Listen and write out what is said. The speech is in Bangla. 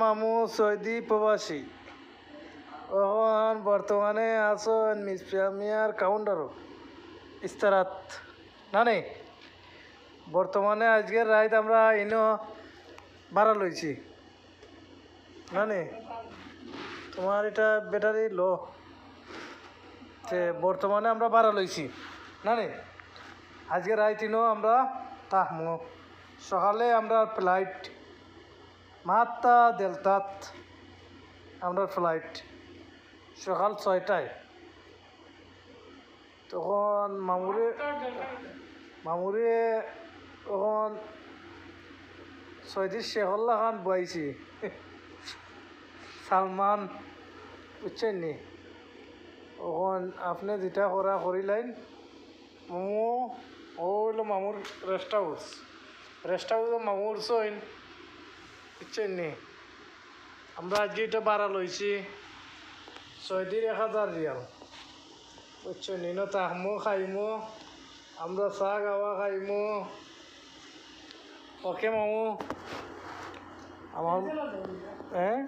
মামু সৌদি প্রবাসী। এখন বর্তমানে আছো মিয়ার কাউন্টারও। ইস্তারাত। না নেই বর্তমানে আজকের রাইত আমরা ইনো ভাড়া লইছি। না নেই তোমার এটা ব্যাটারি লো। তে বর্তমানে আমরা ভাড়া লইছি। না নেই আজকে রাইত ইনো আমরা তাহমো। সকালে আমরা ফ্লাইট মাত্রা দেলতাত। আমরা ফ্লাইট সকাল ছয়টায়। তখন মামুরে মামুরে তখন সৈদির শেখল্লা খান বয়াইছি সালমান বুঝছেন নি? তখন আপনি যেটা করা করিলেন মামু ও হইল মামুর রেস্ট হাউস রেস্ট হাউস মামুর সইন বুঝছেন নি? আমরা আজকে এটা বাড়া লইছি ছয়দিন এক হাজার রিয়াল। বুঝছেন নি? না তাহমো খাইমো আমরা চা গাওয়া খাইমো। ওকে মামু। আমার হ্যাঁ?